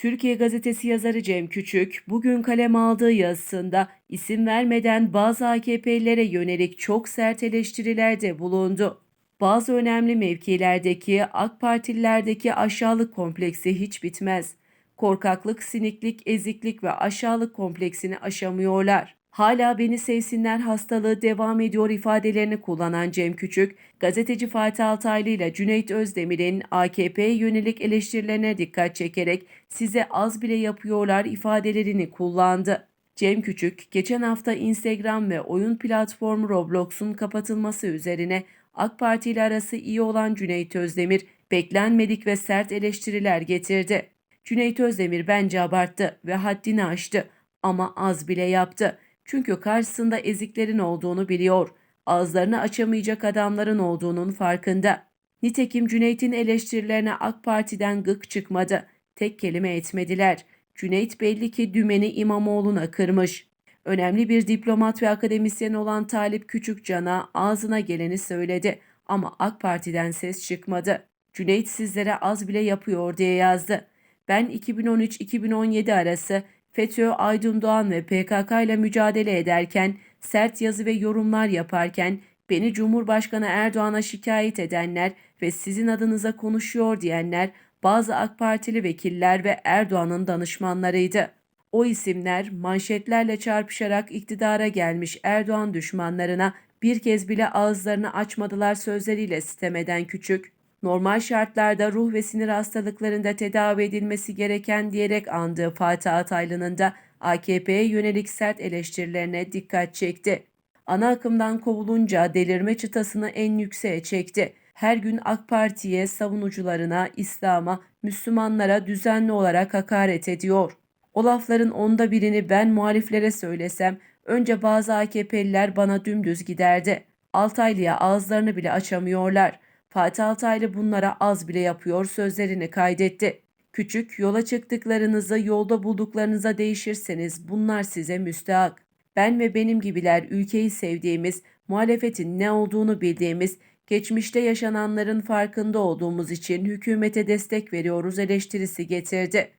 Türkiye Gazetesi yazarı Cem Küçük, bugün kalem aldığı yazısında isim vermeden bazı AKP'lilere yönelik çok sert eleştirilerde bulundu. Bazı önemli mevkilerdeki AK Partililerdeki aşağılık kompleksi hiç bitmez. Korkaklık, siniklik, eziklik ve aşağılık kompleksini aşamıyorlar. Hala beni sevsinler hastalığı devam ediyor ifadelerini kullanan Cem Küçük, gazeteci Fatih Altaylı ile Cüneyt Özdemir'in AKP'ye yönelik eleştirilerine dikkat çekerek size az bile yapıyorlar ifadelerini kullandı. Cem Küçük, geçen hafta Instagram ve oyun platformu Roblox'un kapatılması üzerine AK Parti ile arası iyi olan Cüneyt Özdemir, beklenmedik ve sert eleştiriler getirdi. Cüneyt Özdemir bence abarttı ve haddini aştı ama az bile yaptı. Çünkü karşısında eziklerin olduğunu biliyor. Ağızlarını açamayacak adamların olduğunun farkında. Nitekim Cüneyt'in eleştirilerine AK Parti'den gık çıkmadı. Tek kelime etmediler. Cüneyt belli ki dümeni İmamoğlu'na kırmış. Önemli bir diplomat ve akademisyen olan Talip Küçükcan'a ağzına geleni söyledi ama AK Parti'den ses çıkmadı. Cüneyt sizlere az bile yapıyor diye yazdı. Ben 2013-2017 arası FETÖ, Aydın Doğan ve PKK ile mücadele ederken, sert yazı ve yorumlar yaparken beni Cumhurbaşkanı Erdoğan'a şikayet edenler ve sizin adınıza konuşuyor diyenler bazı AK Partili vekiller ve Erdoğan'ın danışmanlarıydı. O isimler manşetlerle çarpışarak iktidara gelmiş Erdoğan düşmanlarına bir kez bile ağızlarını açmadılar sözleriyle sitem eden küçük, normal şartlarda ruh ve sinir hastalıklarında tedavi edilmesi gereken diyerek andığı Fatih Ataylı'nın da AKP'ye yönelik sert eleştirilerine dikkat çekti. Ana akımdan kovulunca delirme çıtasını en yükseğe çekti. Her gün AK Parti'ye, savunucularına, İslam'a, Müslümanlara düzenli olarak hakaret ediyor. O lafların onda birini ben muhaliflere söylesem, önce bazı AKP'liler bana dümdüz giderdi. Altaylı'ya ağızlarını bile açamıyorlar.'' Fatih Altaylı bunlara az bile yapıyor sözlerini kaydetti. Küçük yola çıktıklarınızı yolda bulduklarınıza değişirseniz bunlar size müstehak. Ben ve benim gibiler ülkeyi sevdiğimiz, muhalefetin ne olduğunu bildiğimiz, geçmişte yaşananların farkında olduğumuz için hükümete destek veriyoruz eleştirisi getirdi.